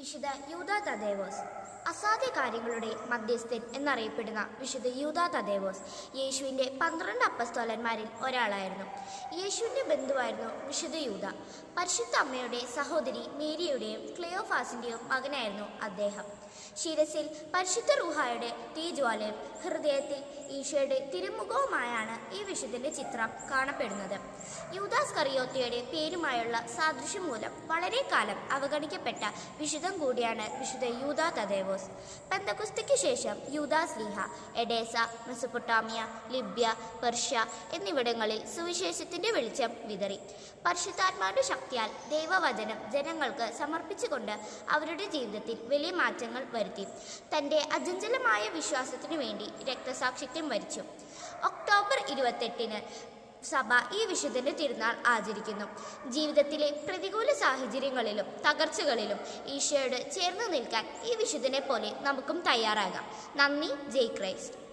വിശുദ്ധ യൂദാ തദേവോസ് അസാധ്യ കാര്യങ്ങളുടെ മധ്യസ്ഥൻ എന്നറിയപ്പെടുന്ന വിശുദ്ധ യൂദാ തദേവോസ് യേശുവിന്റെ പന്ത്രണ്ട് അപ്പസ്തോലന്മാരിൽ ഒരാളായിരുന്നു. യേശുവിന്റെ ബന്ധുവായിരുന്നു വിശുദ്ധ യൂത പരിശുദ്ധ അമ്മയുടെ സഹോദരി മേരിയുടെയും ക്ലെയോഫാസിന്റെയും മകനായിരുന്നു അദ്ദേഹം. ശിരസിൽ പരിശുദ്ധ റൂഹായുടെ തീജ്വാലയും ഹൃദയത്തിൽ ഈശോയുടെ തിരുമുഖവുമായാണ് ഈ വിശുദ്ധന്റെ ചിത്രം കാണപ്പെടുന്നത്. യൂദാസ് കറിയോത്തിയുടെ പേരുമായുള്ള സാദൃശ്യം മൂലം വളരെ കാലം അവഗണിക്കപ്പെട്ട വിശുദ്ധം കൂടിയാണ് വിശുദ്ധ യൂദാ തദേവോസ്. പന്തകുസ്തിക്ക് ശേഷം യൂദാസ് ലീഹ എഡേസ മെസപ്പൊട്ടാമിയ ലിബ്യ പെർഷ്യ എന്നിവിടങ്ങളിൽ സുവിശേഷത്തിന്റെ വെളിച്ചം വിതറി. പരിശുദ്ധാത്മാവിന്റെ ശക്തിയാൽ ദൈവവചനം ജനങ്ങൾക്ക് സമർപ്പിച്ചുകൊണ്ട് അവരുടെ ജീവിതത്തിൽ വലിയ മാറ്റങ്ങൾ വരുത്തി. തന്റെ അജഞ്ചലമായ വിശ്വാസത്തിനു വേണ്ടി രക്തസാക്ഷിത്വം വരിച്ചു. ഒക്ടോബർ ഇരുപത്തെട്ടിന് സഭ ഈ വിശുദ്ധന്റെ തിരുനാൾ ആചരിക്കുന്നു. ജീവിതത്തിലെ പ്രതികൂല സാഹചര്യങ്ങളിലും തകർച്ചകളിലും ഈശോയോട് ചേർന്ന് നിൽക്കാൻ ഈ വിശുദ്ധനെ പോലെ നമുക്കും തയ്യാറാകാം. നന്ദി. ജയ് ക്രൈസ്റ്റ്.